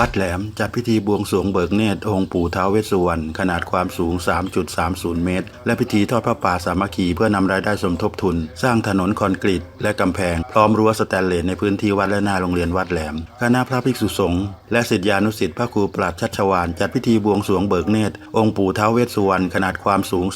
วัดแหลมจัดพิธีบวงสรวงเบิกเนตรองค์ปู่ท้าวเวสสุวรรณขนาดความสูง 3.30 เมตร และพิธีทอดพระป่าสามัคคีเพื่อนำรายได้สมทบทุน สร้างถนนคอนกรีตและกำแพง พร้อมรั้วสแตนเลสในพื้นที่วัดและหน้าโรงเรียนวัดแหลม คณะพระภิกษุสงฆ์และศิษยานุศิษย์พระครูปราชชัชวานจัดพิธีบวงสรวงเบิกเนตรองค์ปู่ท้าวเวสสุวรรณขนาดความสูง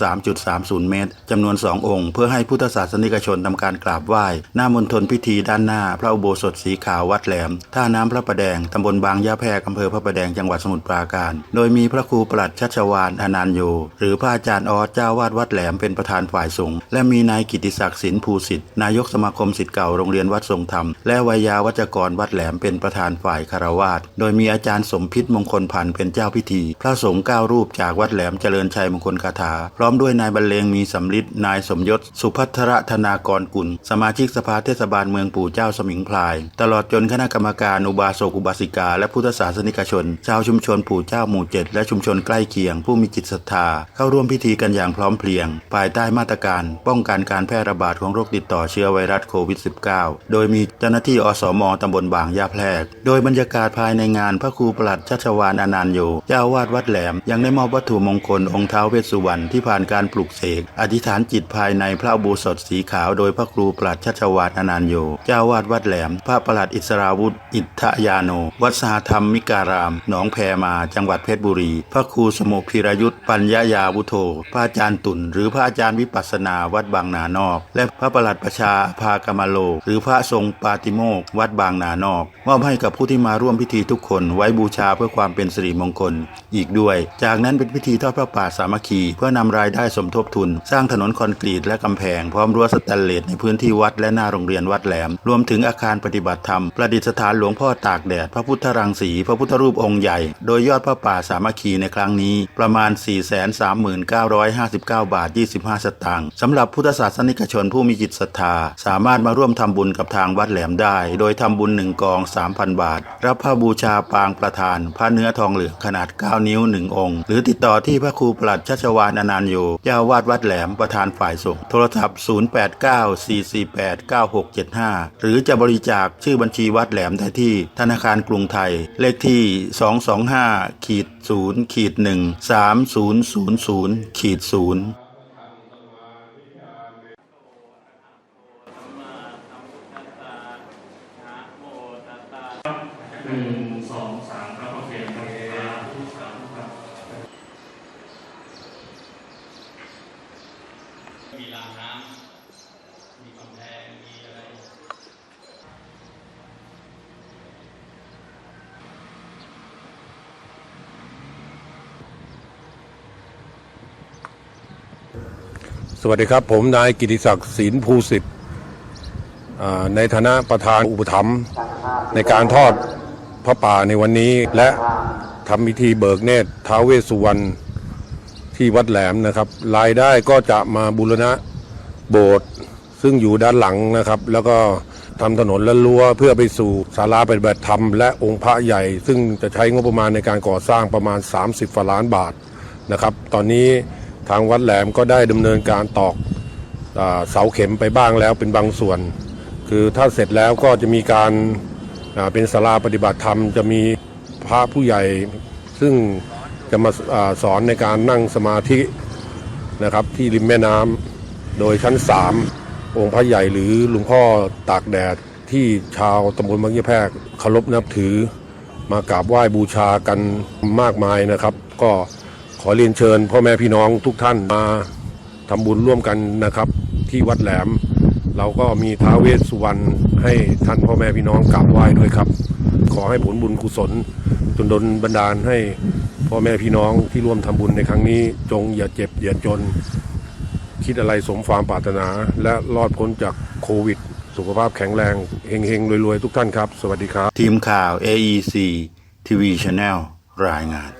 3.30 เมตรจำนวน2องค์ เพื่อให้พุทธศาสนิกชนทำการกราบไหว้หน้ามณฑลพิธีด้านหน้า พระอุโบสถสีขาววัดแหลมท่าน้ำพระประแดงตำบลบางยะแพกอำเภอพระประแดงจังหวัดสมุทรปราการ โดยมีพระครูปลัดชัชวานอนันโยหรือพระอาจารย์ออสเจ้าวาดวัดแหลมเป็นประธานฝ่ายสงฆ์และมีนายกิติศักดิ์สินภูสิทธิ์นายกสมาคมศิษย์เก่าโรงเรียนวัดทรงธรรมและวิยาวัจกรวัดแหลมเป็นประธานฝ่ายคารวาสโดยมีอาจารย์สมพิษมงคลพันธ์เป็นเจ้าพิธี พระสงฆ์เก้ารูปจากวัดแหลมเจริญชัยมงคลคาถา พร้อมด้วยนายบรรเลงมีสำลิดนายสมยศ สุพัทรธนากรกุล สมาชิกสภาเทศบาลเมืองปู่เจ้าสมิงพลาย ตลอดจนคณะกรรมการอุบาสกอุบาสิกาและพุทธศาสนิกชน ชาวชุมชนปู่เจ้าหมู่เจ็ดและชุมชนใกล้เคียง ผู้มีจิตศรัทธา เข้าร่วมพิธีกันอย่างพร้อมเพรียง ภายใต้มาตรการป้องกันการแพร่ระบาดของโรคติดต่อเชื้อไวรัสโควิด -19 โดยมีเจ้าหน้าที่อสมตำบลบางยาแพรก โดยบรรยากาศภายในงานพระครูประหลัดชัชวานอนันต์โยเจ้าวาดวัดแหลม ยังได้มอบวัตถุมงคลองค์ท้าเวสสุวรรณที่ผ่านการปลุกเสกอธิษฐานจิตภายในพระอุโบสถสีขาว โดยพระครูประหลัดชัชวานอนันต์โยเจ้าวาดวัดแหลม พระประหลัดอิสราวุธอิทธยาโน วัดสหธรรมมิการาม หนองแพมาจังหวัดเพชรบุรี พระครูสมุพิรยุทธ์ปัญญายาวุโธ พระอาจารย์ตุ่น หรือพระอาจารย์วิปัสนาวัดบางนานอก และพระประหลัดประชาภากรรมโล หรือพระทรงปาติโมกวัดบางนานอกมอบให้กับผู้ที่มาร่วมพิธีทุกคนไว้บูชาเพื่อความเป็นสิริมงคล อีกด้วย จากนั้นเป็นพิธีทอดพระป่าสามัคคี เพื่อนำรายได้สมทบทุน สร้างถนนคอนกรีตและกำแพงพร้อมรั้วสแตนเลสในพื้นที่วัดและหน้าโรงเรียนวัดแหลม รวมถึงอาคารปฏิบัติธรรม ประดิษฐานหลวงพ่อตากแดด พระพุทธรังสีพระพุทธรูปองค์ใหญ่ โดยยอดพระป่าสามัคคีในครั้งนี้ประมาณ 43959 บาท 25 สตางค์สำหรับพุทธศาสนิกชนผู้มีจิตศรัทธา สามารถมาร่วมทำบุญกับทางวัดแหลมได้ โดยทำบุญหนึ่งกอง 3,000 บาท รับพระบูชาปางประธาน พระเนื้อทองเหลืองขนาด 9 นิ้ว 1 องค์ หรือติดต่อที่พระครูปลัดชัชวานอนันโยเจ้าวาดวัดแหลมประธานฝ่ายสงฆ์โทรศัพท์ 0894489675 หรือจะบริจาคชื่อบัญชีวัดแหลมได้ที่ธนาคารกรุงไทยเลขขที่ 225ขีด0ขีด1 3000ขีด0มีรางน้ำมีกำแพงมีอะไร สวัสดีครับ ผมนายกิติศักดิ์ศิลภูสิทธิ์ในฐานะประธานอุปถัมภ์ในการทอดพระป่าในวันนี้และทำพิธีเบิกเนตรท้าวเวสสุวรรณที่วัดแหลมนะครับ รายได้ก็จะมาบูรณะโบสถ์ซึ่งอยู่ด้านหลังนะครับ แล้วก็ทำถนนและรั้วเพื่อไปสู่ศาลาปฏิบัติธรรมและองค์พระใหญ่ ซึ่งจะใช้งบประมาณในการก่อสร้างประมาณ 30ฝล้านบาทนะครับ ตอนนี้ ทางวัดแหลมก็ได้ดำเนินการตอกเสาเข็มไปบ้างแล้วเป็นบางส่วน คือถ้าเสร็จแล้วก็จะมีการเป็นศาลาปฏิบัติธรรม จะมีพระผู้ใหญ่ ซึ่งจะมาสอนในการนั่งสมาธินะครับที่ริมแม่น้ำโดยชั้นสามองค์พระใหญ่หรือหลวงพ่อตากแดดที่ชาวตำบลบางยี่แพรกเคารพนับถือมากราบไหว้บูชากันมากมายนะครับ ก็ ขอเรียนเชิญพ่อแม่พี่น้องทุกท่านมาทำบุญร่วมกันนะครับ ที่วัดแหลม เราก็มีท้าเวสสุวรรณให้ท่านพ่อแม่พี่น้องกราบไหว้ด้วยครับ ขอให้ผลบุญกุศลจนดลบันดาลให้พ่อแม่พี่น้องที่ร่วมทำบุญในครั้งนี้ จงอย่าเจ็บอย่าจน คิดอะไรสมความปรารถนา และรอดพ้นจากโควิด สุขภาพแข็งแรงเฮงๆรวยๆ ทุกท่านครับ สวัสดีครับ ทีมข่าว AEC TV Channel รายงาน